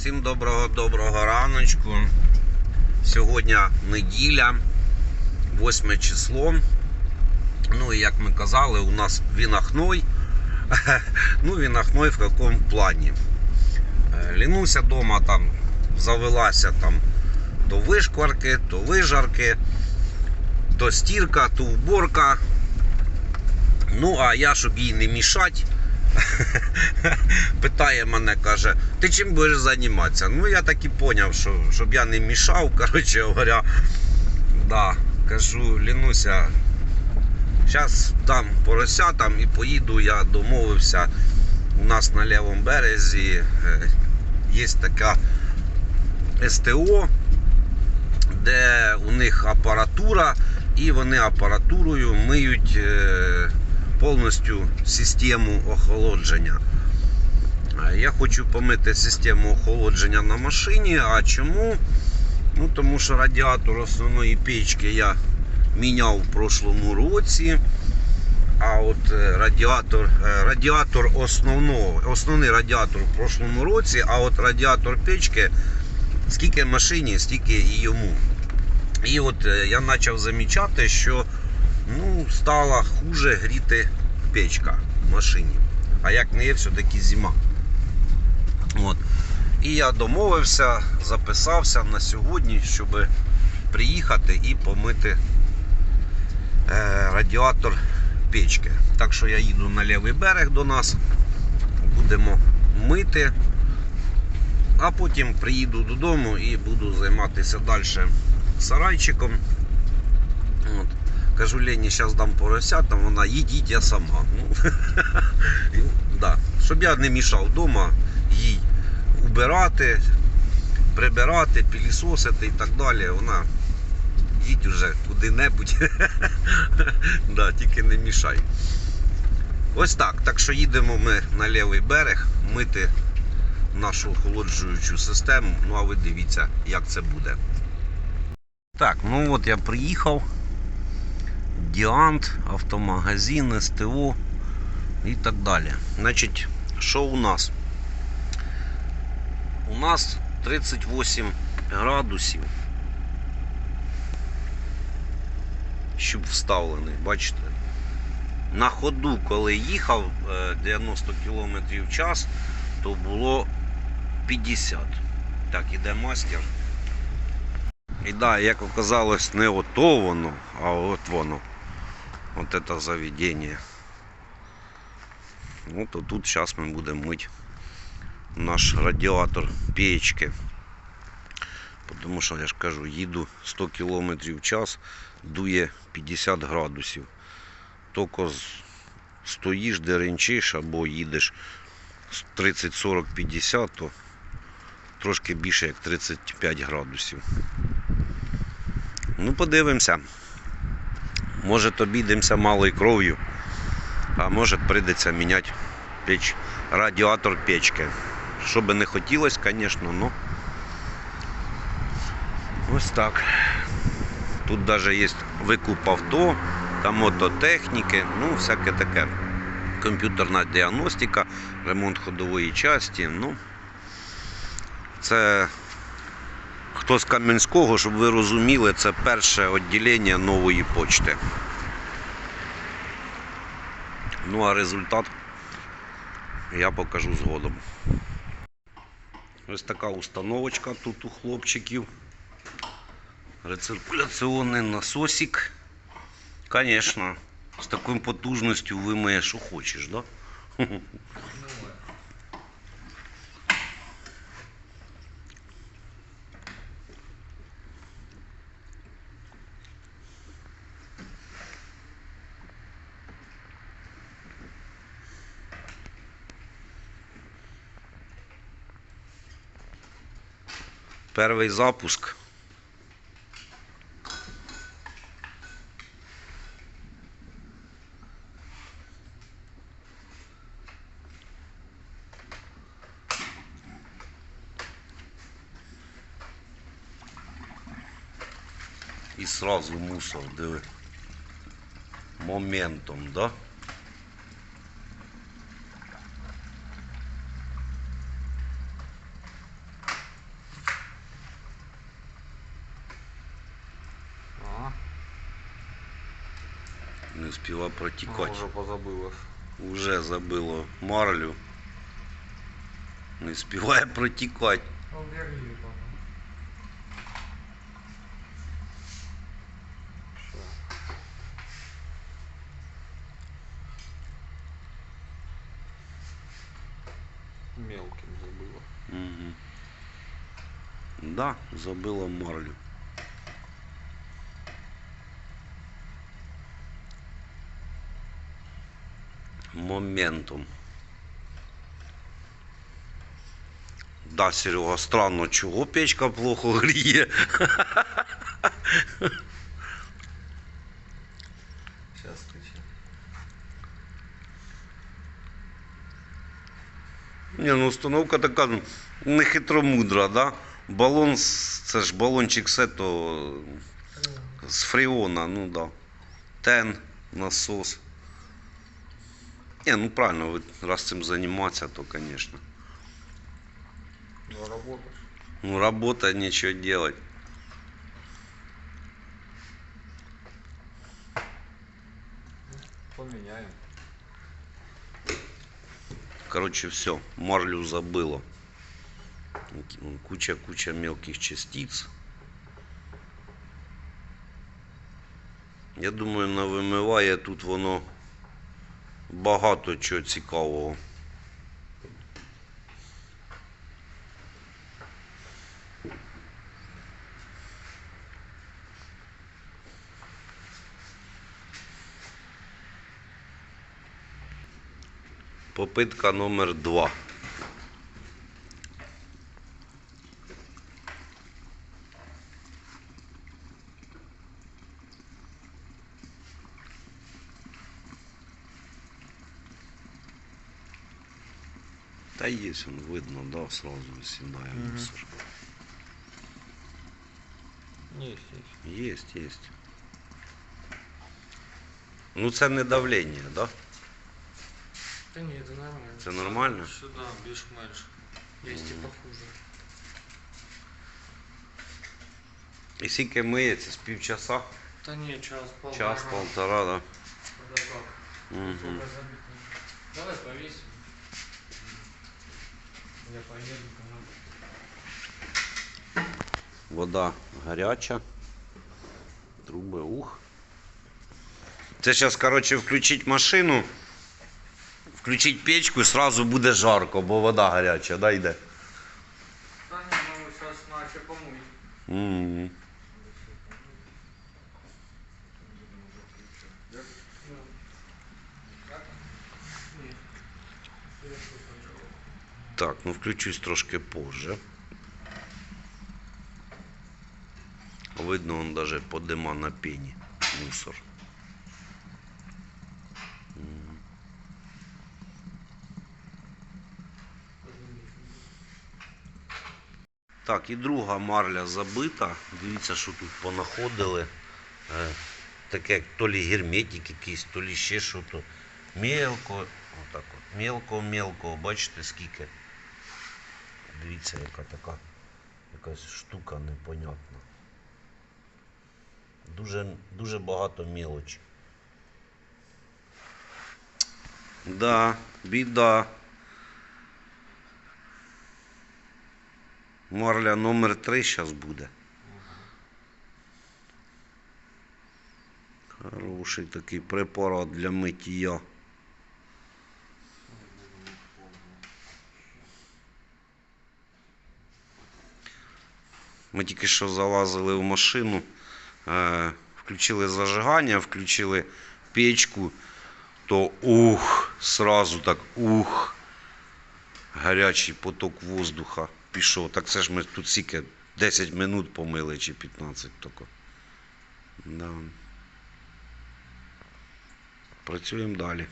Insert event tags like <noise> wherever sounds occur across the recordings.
Всім доброго доброго раночку. Сьогодні неділя, 8 число. Ну і як ми казали, у нас вінахной. <laughs> Ну, вінахной в якому плані. Е, Лінуся вдома там завелася там то вишкварки, то вижарки, то стірка, то уборка. Ну, а я, щоб їй не мішати, <laughs> питає мене, каже, ти чим будеш займатися? Ну, я так і зрозумів, що щоб я не мішав, <laughs> коротше говоря, да, кажу, Лінуся, зараз дам поросятам і поїду, я домовився. У нас на лівому березі е, є така СТО, де у них апаратура, і вони апаратурою миють е, повністю систему охолодження. Я хочу помити систему охолодження на машині. А чому? Ну, тому що радіатор основної печки я міняв в прошлому році. А от е, радіатор, е, радіатор основного, основний радіатор в прошлому році, а от радіатор печки, скільки машині, стільки і йому. І от е, я почав замічати, що ну, стала хуже гріти печка в машині. А як не є, все-таки зима. От. І я домовився, записався на сьогодні, щоб приїхати і помити е, радіатор печки. Так що я їду на лівий берег до нас, будемо мити, а потім приїду додому і буду займатися далі сарайчиком. Кажу Лені, зараз дам поросятам, вона їдіть я сама. Ну, <laughs> да. Щоб я не мішав вдома їй убирати, прибирати, пілісосити і так далі. Вона їдь уже куди-небудь. <laughs> да, тільки не мішай. Ось так. Так що їдемо ми на лівий берег мити нашу охолоджуючу систему. Ну а ви дивіться, як це буде. Так, ну от я приїхав. Діант, автомагазин, СТО і так далі. Значить, що у нас? У нас 38 градусів. Щуп вставлений, бачите? На ходу, коли їхав е, 90 км в час, то було 50. Так, іде мастер. І да, як оказалось, не ото воно, а от воно. От це заведення. Ну, то тут зараз ми будемо мити наш радіатор печки. Тому що я ж кажу, їду 100 км в час, дує 50 градусів. Тільки стоїш, деренчиш або їдеш 30, 40, 50, то трошки більше як 35 градусів. Ну, подивимося. Може обійдемося малою кров'ю, а може прийдеться міняти печ, радіатор печки. Що би не хотілося, звісно, ну ось так. Тут навіть є викуп авто, там мототехніки, ну, всяке таке. Комп'ютерна діагностика, ремонт ходової часті. Ну, це хто з Кам'янського, щоб ви розуміли, це перше відділення нової почти. Ну а результат я покажу згодом. Ось така установочка тут у хлопчиків. Рециркуляційний насосик. Звісно, з такою потужністю вимиє, що хочеш, да? <laughs> Перший запуск. І сразу мусор, диви. Моментом, да? Не спіла протікати. Уже позабылось. Уже забило марлю. Не співає протікати. Ну, верни, папа. Все. Мелким забыла. Угу. Да, забила марлю. Моментом. Да, Серега, странно, чого печка плохо гріє. Сейчас. Ні, ну установка така не хитромудра, да? Балон, це ж балончик сето з фреона, ну да. Тен, насос. Ні, ну правильно, ви раз цим займатися, то, конечно. Ну, работа, нечего делать. Поменяем. Короче, все, марлю забыло. Куча-куча мелких частиц. Я думаю, навимиває тут воно багато чого цікавого. Попитка номер два. Та есть он, видно, да, сразу седая угу. мусор. Есть, есть. Есть, есть. Ну це не давлення, так? Да? нет, это нормально. Это нормально? Сюди більш-менш. Є и похуже. И скільки мыется, З півчаса? Да нет, час полтора. Час полтора. Да. Угу. Давай повесим. Вода гаряча. Труби ух. Це зараз, коротше, включить машину, включить печку і сразу буде жарко, бо вода гаряча, да, йде. Та не, ну сейчас начал помыть. Угу. Нет. Я что сначала? Так, ну включусь трошки позже. Видно, он даже подима на пені мусор. Так, і друга марля забита. Дивіться, що тут понаходили. Е, таке як то лі герметик якийсь, то лі ще що то. Мелко, отак от. Мелко-мелко, бачите скільки. Дивіться, яка така якась штука непонятна. Дуже, дуже багато мелочі. Да, біда. Марля номер 3 зараз буде. Хороший такий препарат для миття. Ми тільки що залазили в машину, е, включили зажигання, включили печку, то ух, сразу так ух, гарячий поток воздуха пішов. Так це ж ми тут стільки 10 минут помили чи 15 тільки. Да. Працюємо далі.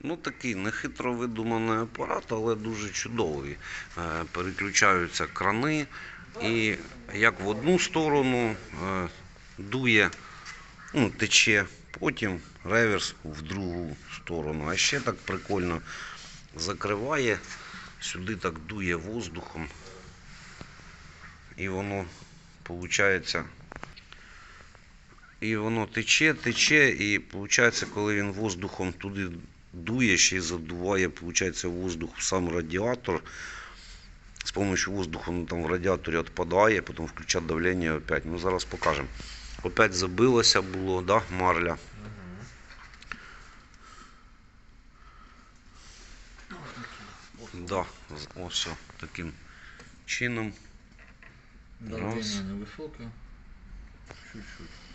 Ну, такий нехитро видуманий апарат, але дуже чудовий. Е, Переключаються крани і як в одну сторону е, дує, ну, тече, потім реверс в другу сторону. А ще так прикольно закриває, сюди так дує воздухом. І воно, виходить, і воно тече, тече, і виходить, коли він воздухом туди дує, ще й задуває, виходить, воздух в сам радіатор. З допомогою воздуху воно там в радіаторі відпадає, потім включать давлення опять. Ну зараз покажемо. Опять забилося було, да, марля. Да, ось все, таким чином. Раз. Давление невысокое. Чуть-чуть.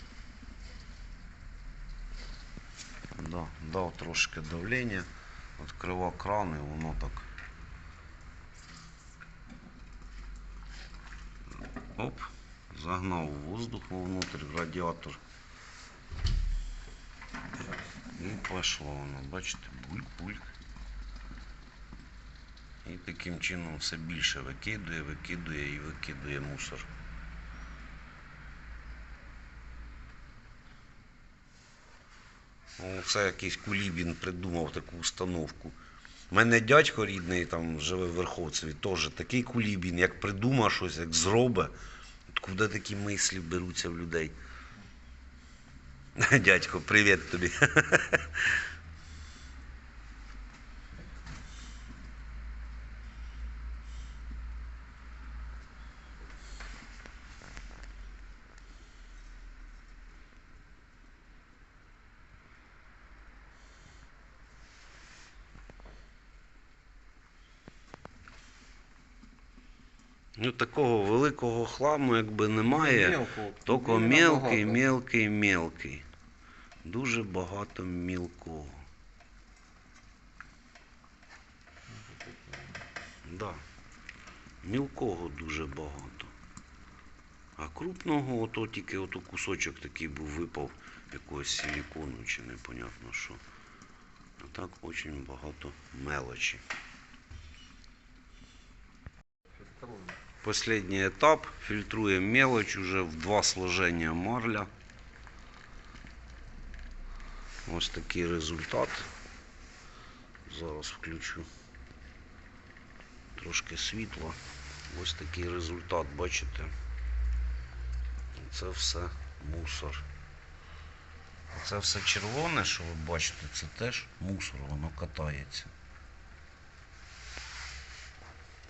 Да, дав трошки давлення, відкривав кран і воно так. Оп, загнав воздух вовнутрь, радіатор. І пішло воно, бачите, бульк-бульк. І таким чином все більше викидує, викидує і викидує мусор. Це якийсь кулібін придумав таку установку. У мене дядько рідний там живе в Верховцеві, теж такий кулібін, як придумав щось, як зробить. Откуда такі мислі беруться в людей? <laughs> Дядько, привіт тобі. <laughs> Ну, такого великого якби немає. Тільки мелкий, мелкий, мелкий. Дуже багато мілкого. Да. Мілкого дуже багато. А крупного ото тільки ото кусочок такий був випав якогось силікону чи непонятно що. А так дуже багато мелочі. Фильтруем. Последний этап. Фильтруем мелочь уже в два сложения марля. Ось такий результат. Зараз включу трошки світла. Ось такий результат, бачите? Це все мусор. Це все червоне, що ви бачите, це теж мусор, воно катається.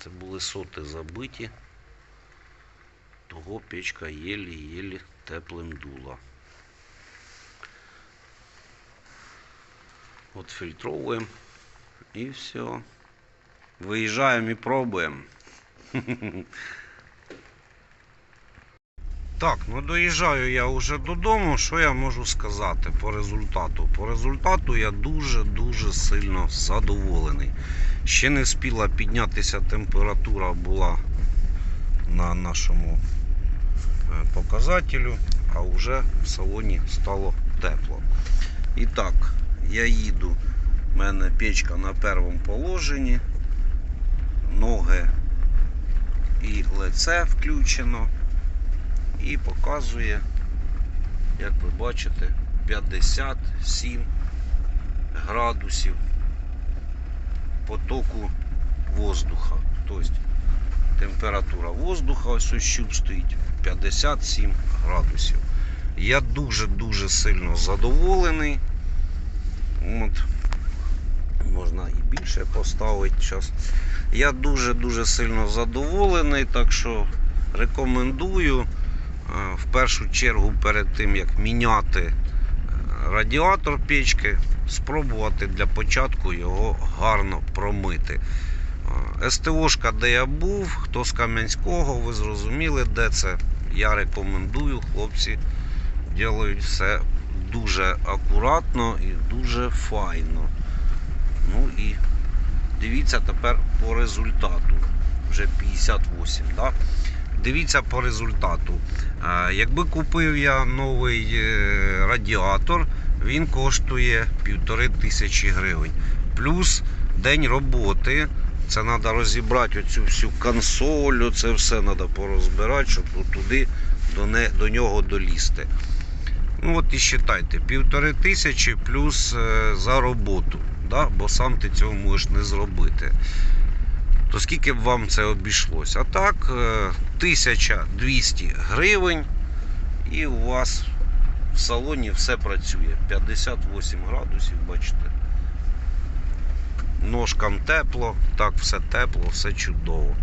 Це були соти забиті. Того печка єлі-єлі теплим дула. От фільтровуємо і все. Виїжджаємо і пробуємо. <laughs> Так, ну доїжджаю я вже додому. Що я можу сказати по результату? По результату я дуже-дуже сильно задоволений. Ще не спіла піднятися температура була на нашому е, показателю, а вже в салоні стало тепло. І так, я їду. У мене печка на першому положенні, ноги і лице включено. І показує, як ви бачите, 57 градусів потоку воздуха. Тобто температура воздуха, ось ось щуп стоїть 57 градусів. Я дуже-дуже сильно задоволений. От. Можна і більше поставити зараз. Я дуже-дуже сильно задоволений, так що рекомендую в першу чергу перед тим як міняти е, радіатор печки, спробувати для початку його гарно промити. Е, СТОшка, де я був, хто з Кам'янського, ви зрозуміли, де це. Я рекомендую, хлопці ділають все дуже акуратно і дуже файно. Ну і дивіться тепер по результату. Вже 58, да? Дивіться по результату. Якби купив я новий е, радіатор, він коштує півтори тисячі гривень. Плюс день роботи. Це треба розібрати оцю всю консоль, це все треба порозбирати, щоб туди до, не, до нього долізти. Ну от і вважайте, півтори тисячі плюс е, за роботу, да? бо сам ти цього можеш не зробити. То скільки б вам це обійшлось? А так, е, 1200 гривень, і у вас в салоні все працює. 58 градусів, бачите. Ножкам тепло, так, все тепло, все чудово.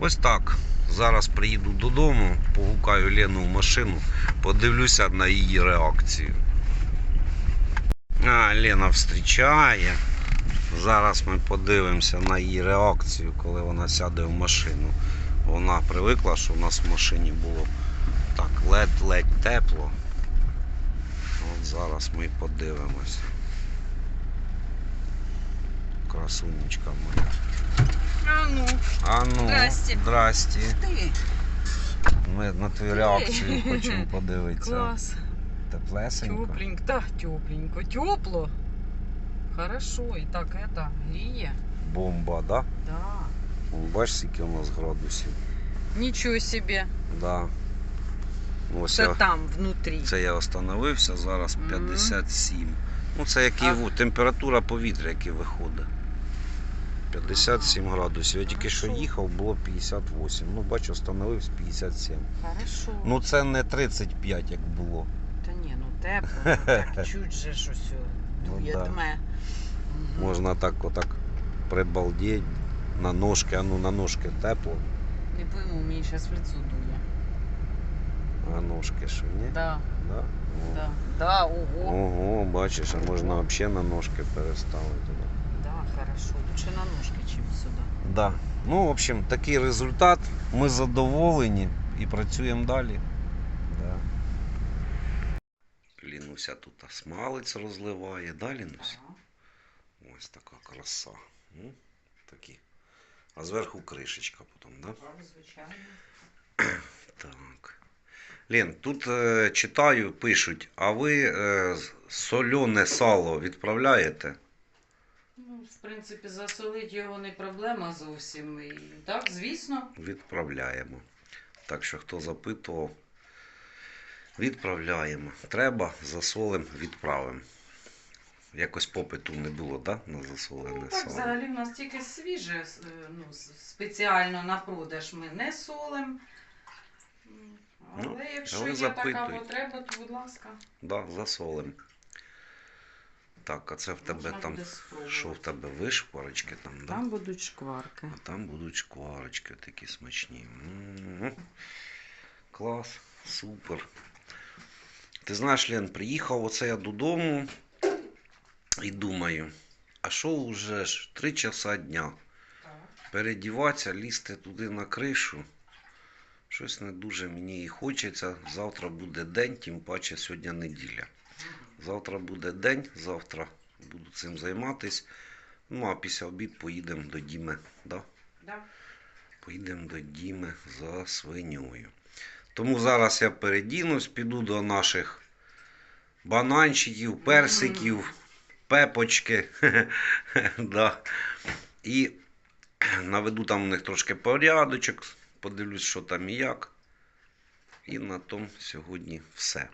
Ось так. Зараз приїду додому, погукаю Лену в машину, подивлюся на її реакцію. А, Лена зустрічає. Зараз ми подивимося на її реакцію, коли вона сяде в машину. Вона привикла, що у нас в машині було так ледь-ледь тепло. От зараз ми подивимося. Красунечка моя. А ну, А ну, Здрасте. здрасте. ти. Ми на твою реакцію хочемо подивитися. Клас. Теплесенько. Тепленько. Да, тепленько. Тепло. Хорошо. І так это гріє. Бомба, да? Да. Бачиш, скільки у нас градусів. Нічого собі. Да. Ось Це я, там, внутрі. це я остановився, зараз Мгм. 57. Ну це який, А- температура повітря, яке виходить. 57 градусів. Я тільки що їхав, було 58. Ну, бачу, остановився 57. Хорошо. Ну це не 35, як було. Та ні, ну тепло. ну, Так чуть же щось дує да. дме. Можна так отак прибалдеть. На ножки, а ну на ножки тепло, Не пойму, мені зараз в лицо дує. а ножки що ні? Да, Да? О. да. Да, ого. Ого, бачиш, а можна взагалі на ножки переставити. Да. Да, хорошо. Лучше на ножки, чим сюди. Да. Ну, в общем, такий результат. Ми задоволені і працюємо далі. Да. Лінуся тут смалець розливає, да, Лінуся? Ось така краса. М? Такі. А зверху кришечка потім, да? Так, звичайно. Так. Лен, тут е, читаю, пишуть, а ви е, солене сало відправляєте? Ну, в принципі, засолити його не проблема зовсім. І, так, звісно. Відправляємо. Так що хто запитував, відправляємо. Треба, засолим, відправимо. Якось попиту не було, да? На засолене Ну, так, сало. взагалі в нас тільки свіже, е, ну, спеціально на продаж ми не солим. Але Ну, якщо є така потреба, то будь ласка. Да, засолим. Так, а це в тебе можна там. Що в тебе вишкварочки там, да? Там будуть шкварки. А там будуть шкварочки такі смачні. М. Клас, супер. Ти знаєш, Лен, приїхав оце я додому і думаю, а що вже ж 3 часа дня? Передіватися, лізти туди на кришу. Щось не дуже мені і хочеться. Завтра буде день, тим паче сьогодні неділя. Завтра буде день, завтра буду цим займатись. Ну а після обід поїдемо до Діми. Да? Да. Поїдемо до Діми за свиньою. Тому зараз я передінусь, піду до наших бананчиків, персиків, пепочки. <laughs> да. І наведу там у них трошки порядочок, подивлюсь, що там і як. І на тому сьогодні все.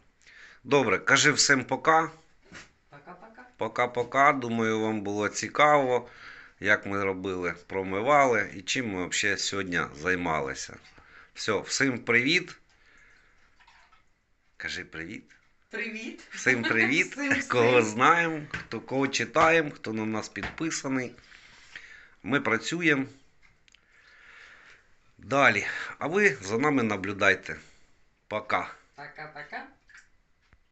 Добре, кажи всім пока. Пока-пока. Пока-пока. Думаю, вам було цікаво, як ми робили, промивали і чим ми взагалі сьогодні займалися. Все, всім привіт. Кажи привіт. Привіт. Всім привіт. <laughs> Всім кого знаємо, хто кого читаємо, хто на нас підписаний. Ми працюємо. Далі. А ви за нами наблюдайте. Пока. Пока-пока.